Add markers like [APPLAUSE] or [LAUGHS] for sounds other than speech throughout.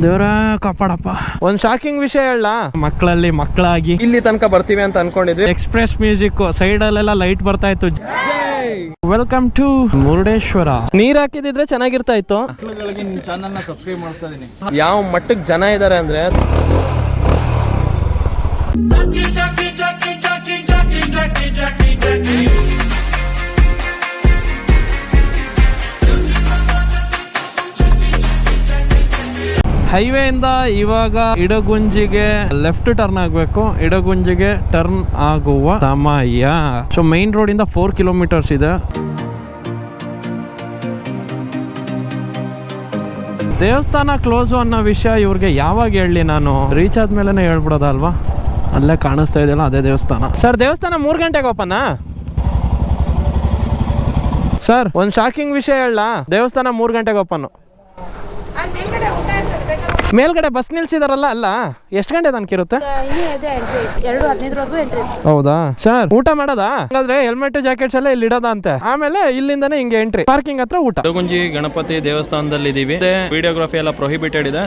ದೇವರ ಕಾಪಾಡಪ್ಪ. ಒಂದ್ ಶಾಕಿಂಗ್ ವಿಷಯ ಹೇಳ ಮಕ್ಕಳಲ್ಲಿ ಮಕ್ಕಳಾಗಿ. ಇಲ್ಲಿ ತನಕ ಬರ್ತೀವಿ ಅಂತ ಅನ್ಕೊಂಡಿದ್ವಿ. ಎಕ್ಸ್ಪ್ರೆಸ್ ಮ್ಯೂಸಿಕ್ ಸೈಡ್ ಅಲ್ಲೆಲ್ಲ ಲೈಟ್ ಬರ್ತಾ ಇತ್ತು. ವೆಲ್ಕಮ್ ಟು ಮುರುಡೇಶ್ವರ ನೀರ್ ಹಾಕಿದಿದ್ರೆ ಚೆನ್ನಾಗಿರ್ತಾ ಇತ್ತು. ಯಾವ ಮಟ್ಟಕ್ಕೆ ಜನ ಇದಾರೆ ಅಂದ್ರೆ ಹೈವೇ ಇಂದ ಇವಾಗ ಇಡಗುಂಜಿಗೆ ಲೆಫ್ಟ್ ಟರ್ನ್ ಆಗಬೇಕು. ಇಡಗುಂಜಿಗೆ ಟರ್ನ್ ಆಗುವ ಸಮಯ. ಸೊ ಮೈನ್ ರೋಡ್ ಇಂದ ಫೋರ್ ಕಿಲೋಮೀಟರ್ಸ್ ಇದೆ. ದೇವಸ್ಥಾನ ಕ್ಲೋಸು ಅನ್ನೋ ವಿಷಯ ಇವ್ರಿಗೆ ಯಾವಾಗ ಹೇಳಿ ನಾನು? ರೀಚ್ ಆದ್ಮೇಲೆ ಹೇಳ್ಬಿಡೋದಲ್ವಾ? ಅಲ್ಲೇ ಕಾಣಿಸ್ತಾ ಇದೆಯಲ್ಲ, ಅದೇ ದೇವಸ್ಥಾನ. ಸರ್ ದೇವಸ್ಥಾನ ಮೂರು ಗಂಟೆಗೆ ಓಪನ್ ಸರ್ ಒಂದು ಶಾಕಿಂಗ್ ವಿಷಯ ಹೇಳ ದೇವಸ್ಥಾನ ಮೂರು ಗಂಟೆಗೆ ಓಪನ್ ಮೇಲ್ಗಡೆ ಬಸ್ ನಿಲ್ಸಿದಾರಲ್ಲ ಅಲ್ಲ? ಎಷ್ಟು ಗಂಟೆ ತನಕ ಇರುತ್ತೆ? ಹೌದಾ? ಸರ್ ಊಟ ಮಾಡೋದಾ? ಹಾಗಾದ್ರೆ ಹೆಲ್ಮೆಟ್ ಜಾಕೆಟ್ಸ್ ಎಲ್ಲ ಇಲ್ಲಿ ಇಡೋದ ಅಂತೆ? ಆಮೇಲೆ ಇಲ್ಲಿಂದನೇ ಹಿಂಗೆ ಎಂಟ್ರಿ ಪಾರ್ಕಿಂಗ್ ಹತ್ರ ಊಟ. ಗುಂಜಿ ಗಣಪತಿ ದೇವಸ್ಥಾನದಲ್ಲಿ ಇದೀವಿ ವಿಡಿಯೋಗ್ರಫಿ ಎಲ್ಲ ಪ್ರೊಹಿಬಿಟೆಡ್ ಇದೆ.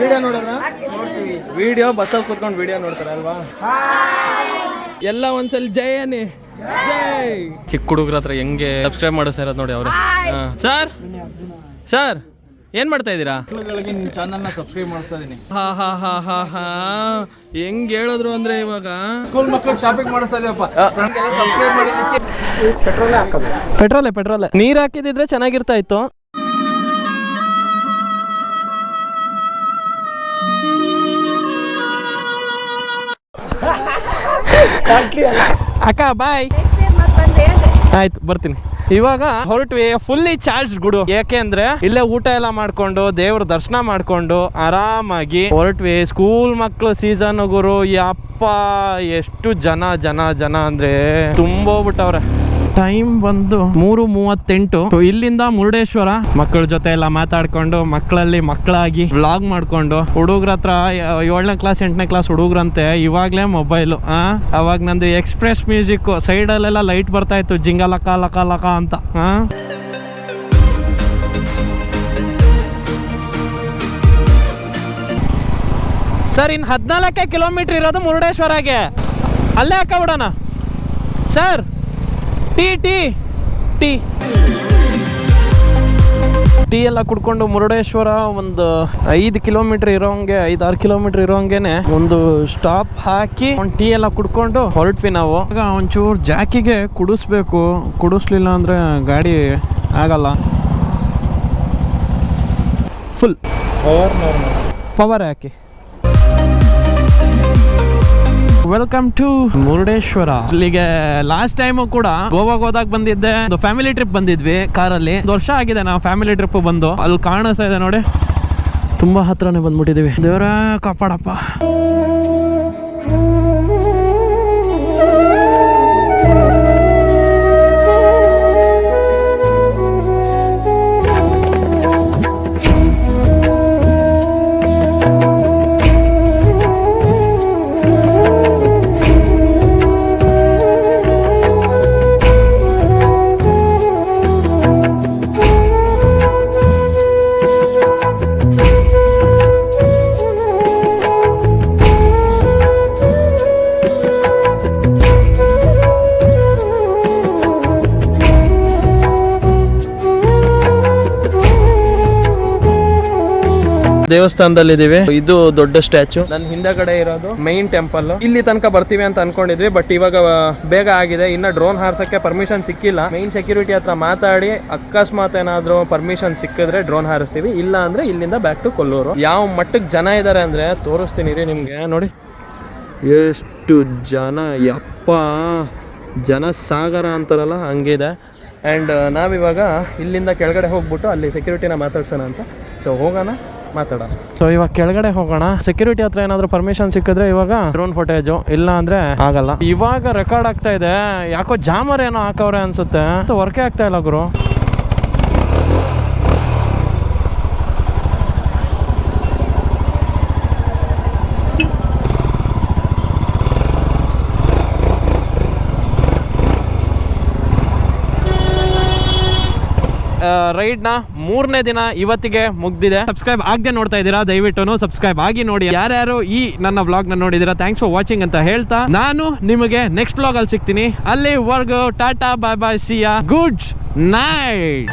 ವಿಡಿಯೋ ನೋಡೋಣ ನೋಡ್ತೀವಿ ವಿಡಿಯೋ ಬಸ್ಸಲ್ಲಿ ಕೂತ್ಕೊಂಡು ವಿಡಿಯೋ ನೋಡ್ತಾರೆ ಅಲ್ವಾ? ಎಲ್ಲ ಒಂದ್ಸಲ ಜಯನಿ. ಚಿಕ್ಕ ಹುಡುಗರ ಹತ್ರ ಹೆಂಗೆ ಸಬ್ಸ್ಕ್ರೈಬ್ ಮಾಡಿಸ್ತಾ ಇರೋದು ನೋಡಿ ಅವರು. ಸರ್? ಸರ್? ಏನ್ ಮಾಡ್ತಾ ಇದ್ದೀರಾ? ಚಾನಲ್ನ ಸಬ್ಸ್ಕ್ರೈಬ್ ಮಾಡಿಸ್ತಾ ಇದೀನಿ. ಹಾ ಹಾ ಹಾ ಹಾ ಹಾ. ಹೆಂಗ್ ಹೇಳಿದ್ರು ಅಂದ್ರೆ ಇವಾಗ? ಸ್ಕೂಲ್ ಮಕ್ಕಳು ಶಾಪಿಂಗ್ ಮಾಡಿಸ್ತಾ ಇದೀವಪ್ಪ. ಸಬ್ಸ್ಕ್ರೈಬ್ ಮಾಡಿದ್ದಕ್ಕೆ ಪೆಟ್ರೋಲೆ ಪೆಟ್ರೋಲೆ ನೀರ್ ಹಾಕಿದಿದ್ರೆ ಚೆನ್ನಾಗಿರ್ತಾ ಇತ್ತು. [LAUGHS] ಅಕ್ಕ ಬಾಯ್ ಆಯ್ತು ಬರ್ತೀನಿ. ಇವಾಗ ಹೊರಟ್ವಿ. ಫುಲ್ಲಿ ಚಾರ್ಜ್ ಗುಡು. ಯಾಕೆಂದ್ರೆ ಇಲ್ಲೇ ಊಟ ಎಲ್ಲ ಮಾಡ್ಕೊಂಡು, ದೇವ್ರ ದರ್ಶನ ಮಾಡ್ಕೊಂಡು ಆರಾಮಾಗಿ ಹೊರಟ್ವಿ. ಸ್ಕೂಲ್ ಮಕ್ಳು ಸೀಸನ್ ಗುರು, ಯಪ್ಪ, ಎಷ್ಟು ಜನ ಜನ ಜನ ಅಂದ್ರೆ ತುಂಬೋಗ್ಬಿಟ್ಟವ್ರೆ. ಟೈಮ್ ಬಂದು ಮೂರು ಮೂವತ್ತೆಂಟು. ಇಲ್ಲಿಂದ ಮುರುಡೇಶ್ವರ ಮಕ್ಕಳ ಜೊತೆ ಎಲ್ಲ ಮಾತಾಡ್ಕೊಂಡು, ಮಕ್ಕಳಲ್ಲಿ ಮಕ್ಕಳಾಗಿ ವ್ಲಾಗ್ ಮಾಡ್ಕೊಂಡು, ಹುಡುಗ್ರ ಹತ್ರ ಏಳನೇ ಕ್ಲಾಸ್ ಎಂಟನೇ ಕ್ಲಾಸ್ ಹುಡುಗ್ರಂತೆ, ಇವಾಗ್ಲೇ ಮೊಬೈಲು ಆ, ಅವಾಗ ನಂದು ಎಕ್ಸ್ಪ್ರೆಸ್ ಮ್ಯೂಸಿಕ್ ಸೈಡಲ್ಲೆಲ್ಲ ಲೈಟ್ ಬರ್ತಾ ಇತ್ತು, ಜಿಂಗ ಲಕ ಲಕ ಲಕ ಅಂತ. ಸರ್ ಇನ್ನು ಹದಿನಾಲ್ಕೇ ಕಿಲೋಮೀಟ್ರ್ ಇರೋದು ಮುರುಡೇಶ್ವರಗೆ. ಅಲ್ಲೇ ಹಾಕ ಬಿಡೋಣ sir tea tea tea. Tea ಎಲ್ಲ ಕುಡ್ಕೊಂಡು ಮುರುಡೇಶ್ವರ ಒಂದು ಐದು ಕಿಲೋಮೀಟರ್ ಇರೋಂಗೆ ಆರು ಕಿಲೋಮೀಟರ್ ಇರೋಂಗೆನೆ ಒಂದು ಸ್ಟಾಪ್ ಹಾಕಿ ಒಂದು ಟೀ ಎಲ್ಲ ಕುಡ್ಕೊಂಡು ಹೊರಟ್ವಿ ನಾವು. ಆಗ ಒಂಚೂರು ಜಾಕಿಗೆ ಕುಡಿಸ್ಬೇಕು. ಕುಡಿಸ್ಲಿಲ್ಲ ಅಂದ್ರೆ ಗಾಡಿ ಆಗಲ್ಲ. ಫುಲ್ ಪವರ್ ಹಾಕಿ ವೆಲ್ಕಮ್ ಟು ಮುರುಡೇಶ್ವರ ಇಲ್ಲಿಗೆ ಲಾಸ್ಟ್ ಟೈಮ್ ಕೂಡ ಗೋವಾ ಹೋದಾಗ ಬಂದಿದ್ದೆ. ಒಂದು ಫ್ಯಾಮಿಲಿ ಟ್ರಿಪ್ ಬಂದಿದ್ವಿ ಕಾರಲ್ಲಿ. ಒಂದು ವರ್ಷ ಆಗಿದೆ ನಾವು ಫ್ಯಾಮಿಲಿ ಟ್ರಿಪ್ ಬಂದು. ಅಲ್ಲಿ ಕಾಣಿಸ್ತಾ ಇದೆ ನೋಡಿ. ತುಂಬಾ ಹತ್ರನೇ ಬಂದ್ಬಿಟ್ಟಿದೀವಿ. ದೇವರ ಕಾಪಾಡಪ್ಪ. ದೇವಸ್ಥಾನದಲ್ಲಿ ಇದೀವಿ ಇದು ದೊಡ್ಡ ಸ್ಟ್ಯಾಚು. ನನ್ನ ಹಿಂದಗಡೆ ಇರೋದು ಮೈನ್ ಟೆಂಪಲ್ ಇಲ್ಲಿ ತನಕ ಬರ್ತೀವಿ ಅಂತ ಅನ್ಕೊಂಡಿದ್ವಿ ಬಟ್ ಇವಾಗ ಬೇಗ ಆಗಿದೆ. ಇನ್ನ ಡ್ರೋನ್ ಹಾರ್ಸಕ್ಕೆ ಪರ್ಮಿಷನ್ ಸಿಕ್ಕಿಲ್ಲ. ಮೈನ್ ಸೆಕ್ಯೂರಿಟಿ ಹತ್ರ ಮಾತಾಡಿ, ಅಕಸ್ಮಾತ್ ಏನಾದ್ರು ಪರ್ಮಿಷನ್ ಸಿಕ್ಕಿದ್ರೆ ಡ್ರೋನ್ ಹಾರಿಸ್ತೀವಿ. ಇಲ್ಲ ಅಂದ್ರೆ ಇಲ್ಲಿಂದ ಬ್ಯಾಕ್ ಟು ಕೊಲ್ಲೂರು. ಯಾವ ಮಟ್ಟಕ್ಕೆ ಜನ ಇದಾರೆ ಅಂದ್ರೆ ತೋರಿಸ್ತೀನಿ ರೀ ನಿಮ್ಗೆ. ನೋಡಿ. ಎಷ್ಟು ಜನ, ಯಪ್ಪ! ಜನ ಸಾಗರ ಅಂತಾರಲ್ಲ, ಹಂಗಿದೆ. ಆ್ಯಂಡ್ ನಾವಿವಾಗ ಇಲ್ಲಿಂದ ಕೆಳಗಡೆ ಹೋಗ್ಬಿಟ್ಟು ಅಲ್ಲಿ ಸೆಕ್ಯೂರಿಟಿನ ಮಾತಾಡ್ಸೋಣ ಅಂತ. ಸೊ ಹೋಗೋಣ. ಮಾತಾಡೋಣ. ಸೊ ಇವಾಗ ಕೆಳಗಡೆ ಹೋಗೋಣ. ಸೆಕ್ಯೂರಿಟಿ ಹತ್ರ ಏನಾದರೂ ಪರ್ಮಿಷನ್ ಸಿಕ್ಕಿದ್ರೆ ಇವಾಗ ಡ್ರೋನ್ ಫುಟೇಜು ಇಲ್ಲ ಅಂದ್ರೆ ಆಗಲ್ಲ. ಇವಾಗ ರೆಕಾರ್ಡ್ ಆಗ್ತಾ ಇದೆ. ಯಾಕೋ ಜಾಮರ್ ಏನೋ ಹಾಕವ್ರೆ ಅನ್ಸುತ್ತೆ. ವರ್ಕೇ ಆಗ್ತಾ ಇಲ್ಲ ಗುರು. ರೈಡ್ನ ಮೂರನೇ ದಿನ ಇವತ್ತಿಗೆ ಮುಗ್ದಿದೆ. ಸಬ್ಸ್ಕ್ರೈಬ್ ಆಗದೆ ನೋಡ್ತಾ ಇದ್ದೀರಾ? ದಯವಿಟ್ಟು ಸಬ್ಸ್ಕ್ರೈಬ್ ಆಗಿ ನೋಡಿ. ಯಾರ್ಯಾರು ಈ ನನ್ನ ವ್ಲಾಗ್ನ ನೋಡಿದೀರಾ ಥ್ಯಾಂಕ್ಸ್ ಫಾರ್ ವಾಚಿಂಗ್ ಅಂತ ಹೇಳ್ತಾ ನಾನು ನಿಮಗೆ ನೆಕ್ಸ್ಟ್ ವ್ಲಾಗ್ ಅಲ್ಲಿ ಸಿಗ್ತೀನಿ. ಅಲ್ಲಿವರೆಗೂ tata bye bye see ya good night